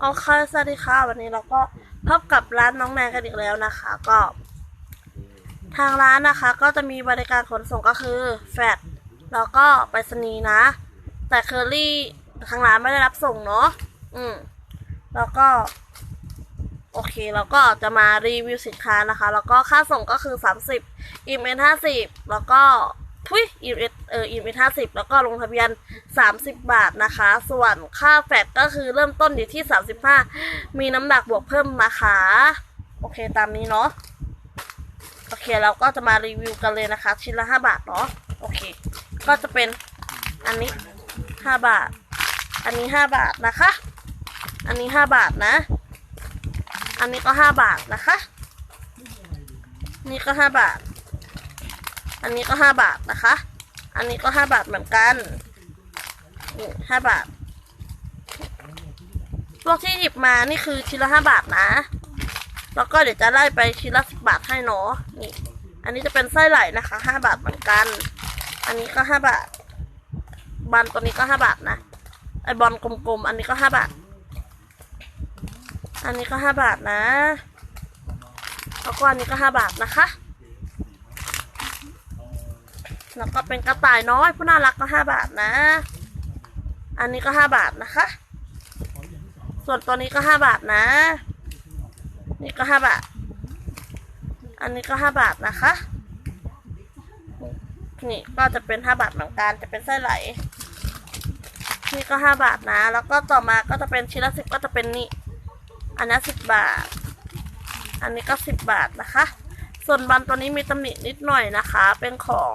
โอเคสวัสดีค่ะวันนี้เราก็พบกับร้านน้องแนนกันอีกแล้วนะคะ ก็ ทางร้านนะคะ ก็จะมีบริการขนส่งก็คือแฟดแล้วก็ไปรษณีย์นะ แต่เคอรี่ทางร้านไม่ได้รับส่งเนาะอืมแล้วก็ โอเคแล้วก็จะมารีวิวสินค้านะคะ แล้วก็ค่าส่งก็คือ 30 im n 50แล้วก็ ทุย im เออ im n 50แล้วก็ลงทะเบียน30บาทนะคะ ส่วนค่าแฟดก็คือเริ่มต้นอยู่ที่35มีน้ำหนักบวกเพิ่มนะคะโอเคตามนี้เนาะโอเคเราก็จะมารีวิวกันเลยนะคะ ชิ้นละ5บาทเนาะโอเค ก็จะเป็นอันนี้5บาท อันนี้5บาทนะคะ อันนี้5บาทนะ อันนี้ก็5บาทนะคะ นี่ก็5บาท อันนี้ก็5บาทนะคะ อันนี้ก็5บาทเหมือนกันนี่5บาท พวกที่หยิบมานี่คือชิ้นละ5บาทนะ แล้วก็เดี๋ยวจะไล่ไปชิ้นละ10บาทให้เนาะนี่ อันนี้จะเป็นไส้ไหลนะคะ5บาทเหมือนกัน อันนี้ก็5บาทบันตัวนี้ก็5บาทนะ ไอบอลกลมๆ อันนี้ก็5บาท อันนี้ก็5บาทนะ แล้วก็อันนี้ก็5บาทนะคะ แล้วก็เป็นกระต่ายน้อยผู้น่ารักก็5บาทนะ อันนี้ก็5บาทนะคะ ส่วนตัวนี้ก็5บาทนะ นี่ก็5บาท อันนี้ก็5บาทนะคะ นี่ก็จะเป็น5บาทเหมือนกันจะเป็นไส้ไหล นี่ก็5บาทนะ แล้วก็ต่อมาก็จะเป็นชิ้นละสิบก็จะเป็นนี่อันนี้สิบบาท อันนี้ก็สิบบาทนะคะ ส่วนบันตัวนี้มีตำหนินิดหน่อยนะคะ เป็นของ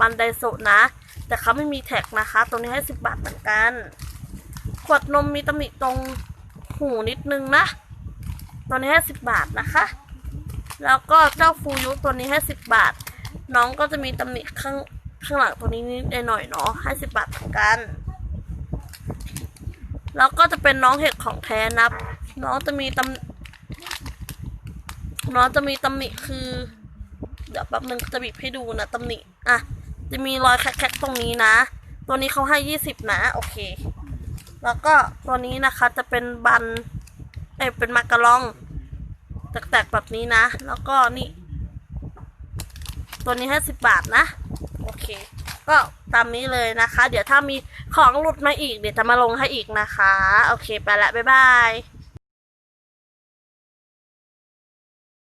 บันไดโซนะ แต่เขาไม่มีแท็กนะคะตัวนี้ให้สิบบาทเหมือนกัน ขวดนมมีตำหนิตรงหูนิดนึงนะ ตัวนี้ให้สิบบาทนะคะ แล้วก็เจ้าฟูยุตัวนี้ให้สิบบาท น้องก็จะมีตำหนิข้างข้างหลังตัวนี้นิดหน่อยเนาะให้สิบบาทเหมือนกัน แล้วก็จะเป็นน้องเห็ดของแท้นับน้องจะมีตำน้องจะมีตำหนิคือ เดี๋ยวแป๊บนึงจะบีบให้ดูนะตำหนิอะ จะมีรอยแคกๆตรงนี้นะ ตัวนี้เขาให้ยี่สิบนะ โอเค แล้วก็ตัวนี้นะคะจะเป็นบันเอ้เป็นมากะลองแตกๆแบบนี้นะ แล้วก็นี่ ตัวนี้ให้สิบบาทนะ โอเค ก็ตามนี้เลยนะคะ เดี๋ยวถ้ามีของหลุดมาอีกเดี๋ยวจะมาลงให้อีกนะคะ โอเค ไปละ บ๊ายบาย